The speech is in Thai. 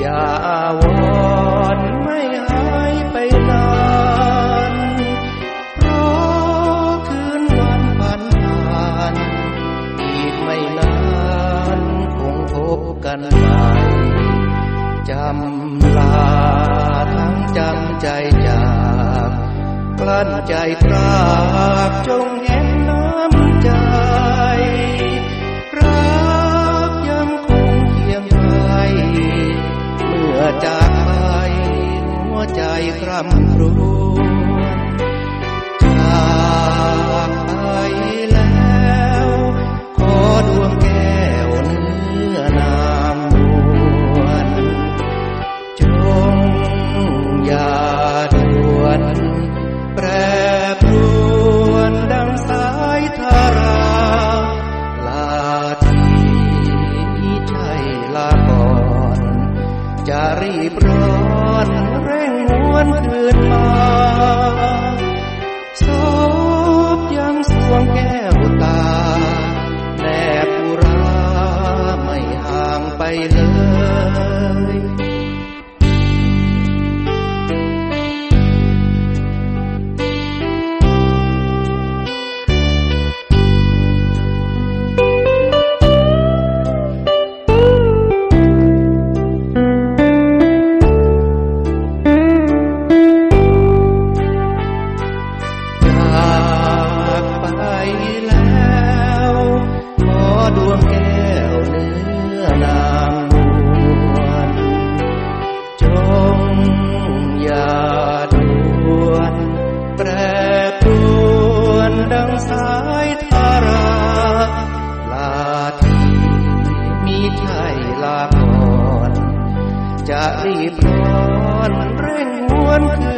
อย่าวอนไม่หายไปนานเพราะคืนวันผ่านผ่านอีกไม่นานคงพบกันใหม่จำลาทั้งจำใจจากกลั้นใจตรากจงเห็นน้ำใจ คร่ำครวญจากไปแล้ว ขอดวงแก้วเนื้อนามนวลจงอย่าด่วนแปรปรวนดังสายทารา ลาทีนี้ใช่ลาก่อน จะรีบร้อน งหวนคืนมา รีบร้อนเร่งหวนคือ